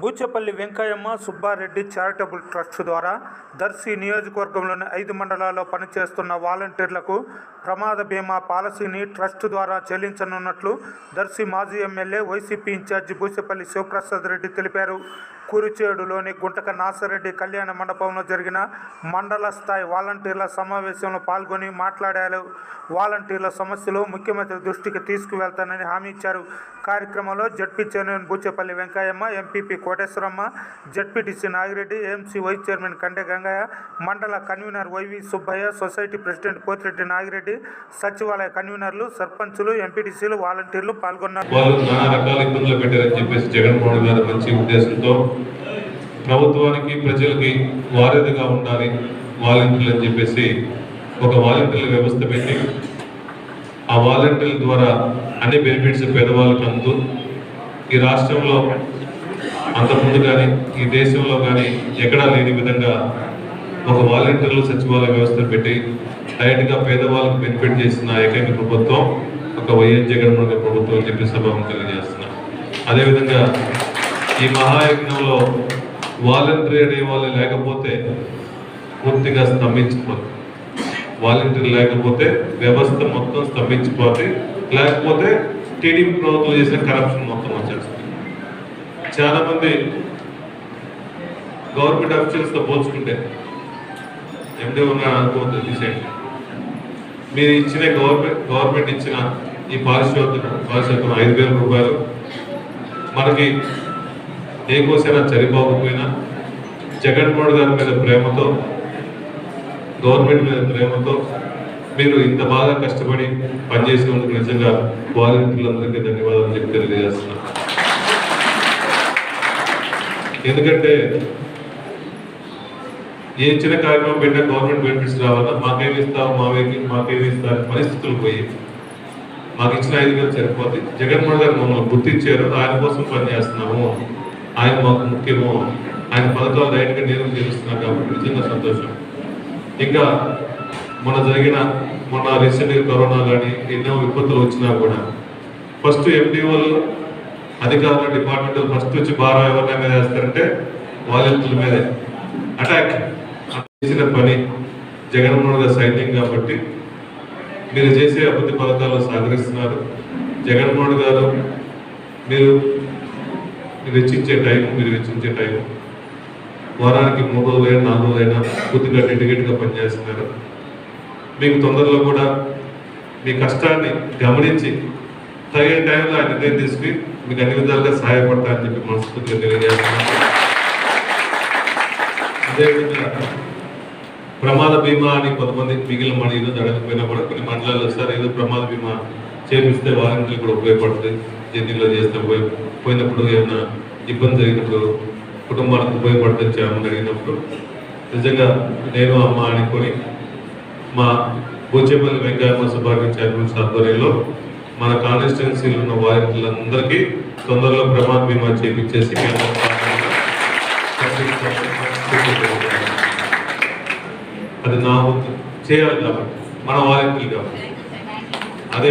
Buchapalli Venkayamma Subbareddy charitable trust ద్వారా దర్శి నియోజకవర్గంలోని ఐదు మండలాల్లో పనిచేస్తున్న వాలంటీర్లకు ప్రమాద బీమా పాలసీని ట్రస్ట్ ద్వారా చెల్లించనున్నట్లు దర్శి మాజీ MLA YCP incharge Buchepalli Sivaprasad Reddy తెలిపారు. కురిచేడులోని గుంటక నాసరెడ్డి కళ్యాణ మండపంలో జరిగిన మండల స్థాయి వాలంటీర్ల సమావేశంలో పాల్గొని మాట్లాడారు. వాలంటీర్ల సమస్యలు ముఖ్యమంత్రి దృష్టికి తీసుకువెళ్తానని హామీ ఇచ్చారు. కార్యక్రమంలో ZP chairman Buchepalli Venkayamma MPP Koteswaramma ZPTC Nagireddy AMC vice chairman Kante Gangaiah mandal convener YV Subbaiah society president Pothireddy Nagireddy సచివాలయ కన్వీనర్లు సర్పంచులు ఎంపీటీసీలు వాలంటీర్లు పాల్గొన్నారు. వాళ్ళు నానా రకాల ఇబ్బందులు పెట్టారని చెప్పేసి జగన్మోహన్ గారు మంచి ఉద్దేశంతో ప్రభుత్వానికి ప్రజలకి వారధిగా ఉండాలి వాలంటీర్లు అని చెప్పేసి ఒక వాలంటీర్ల వ్యవస్థ పెట్టి ఆ వాలంటీర్ల ద్వారా అన్ని బెనిఫిట్స్ పేదవాళ్ళకి అందు ఈ రాష్ట్రంలో అంతకుముందు కానీ ఈ దేశంలో కానీ ఎక్కడా లేని విధంగా ఒక వాలంటీర్లు సచివాలయ వ్యవస్థ పెట్టి డైరెక్ట్గా పేదవాళ్ళకి బెనిఫిట్ చేసిన ఏకైక ప్రభుత్వం ఒక వైఎస్ జగన్మోహన్ గారి ప్రభుత్వం అని చెప్పి సభను తెలియజేస్తున్నా. అదేవిధంగా ఈ మహాయజ్ఞంలో వాలంటీర్ అనే వాళ్ళు లేకపోతే పూర్తిగా స్తంభించిపోతుంది వాలంటీర్ లేకపోతే వ్యవస్థ మొత్తం స్తంభించిపోతే లేకపోతే టీడీపీ ప్రభుత్వం చేసిన కరప్షన్ మొత్తం వచ్చేస్తుంది. చాలా మంది గవర్నమెంట్ అఫీషియల్స్తో పోల్చుకుంటే ఎండి ఉన్నా అనుకోవద్దు తీసేయండి. మీరు ఇచ్చిన గవర్నమెంట్ గవర్నమెంట్ ఇచ్చిన ఈ పారిశ్రామిక పారిశ్రామికం ఐదు వేల రూపాయలు మనకి ఏ కోసైనా సరిపోకపోయినా జగన్మోహన్ గారి మీద ప్రేమతో గవర్నమెంట్ మీద ప్రేమతో మీరు ఇంత బాగా కష్టపడి పనిచేసినందుకు నిజంగా వాలంటీర్లందరికీ ధన్యవాదాలు చెప్పి తెలియజేస్తున్నాను. ఎందుకంటే ఏ చిన్న కార్యక్రమం పెట్టినా గవర్నమెంట్ బెనిఫిట్స్ రావాలా మాకేమి ఇస్తావు మావేకి మాకేమి ఇస్తారు పరిస్థితులు పోయి మాకు ఇచ్చిన ఐదు వేలు సరిపోతుంది జగన్మోహన్ గారు మమ్మల్ని గుర్తించారు. ఆయన కోసం పనిచేస్తున్నాము ఆయన మాకు ముఖ్యము. ఆయన పథకాలు రైట్గా నేను తెలుస్తున్నాను కాబట్టి నిజంగా సంతోషం. ఇంకా మొన్న జరిగిన మొన్న రీసెంట్గా కరోనా కానీ ఎన్నో విపత్తులు వచ్చినా కూడా ఫస్ట్ ఎండిఓలు అధికారుల డిపార్ట్మెంట్ ఫస్ట్ వచ్చి భారం ఎవరి మీద వేస్తారంటే వాలంటీర్ల మీదే. అటాక్ చేసిన పని జగన్మోహన్ గారు సైన్యం కాబట్టి మీరు చేసే అభివృద్ధి పథకాలు సహకరిస్తున్నారు. జగన్మోహన్ గారు మీరు మీరు వెచ్చించే టైం మీరు వెచ్చించే టైం వారానికి మూడు రోజులైనా నాలుగు రోజులైనా కొద్దిగా డెడికేట్గా పనిచేస్తున్నారు. మీకు తొందరలో కూడా మీ కష్టాన్ని గమనించి తగిన టైంలో ఆయన నిర్ణయం తీసుకుని మీకు అన్ని విధాలుగా సహాయపడతా అని చెప్పి మనస్ఫూర్తిగా తెలియజేస్తున్నాను. అదేవిధంగా ప్రమాద బీమా అని కొంతమంది మిగిలిన మన ఏదో జరగకపోయినా కూడా కొన్ని మండలాల్లో సార్ ఏదో ప్రమాద బీమా చేపిస్తే వారంటీలు కూడా ఉపయోగపడుతుంది జర్నీలో చేస్తే ఉపయోగ పోయినప్పుడు ఏమైనా ఇబ్బంది జరిగినప్పుడు కుటుంబానికి ఉపయోగపడుతుంది చేయమని అడిగినప్పుడు నిజంగా నేను అమ్మ అనుకొని మా బూచేపల్లి వెంకయ్య సుబ్బారెడ్డి చైర్మన్ ఆధ్వర్యంలో మన కాన్స్టిట్యున్సీలో ఉన్న వారంటీలందరికీ తొందరలో ప్రమాద బీమా చేపించేసి ప్రభుత్వం అది నా చేయాలి కాబట్టి. మన వాలంటీర్లు కాబట్టి. అదే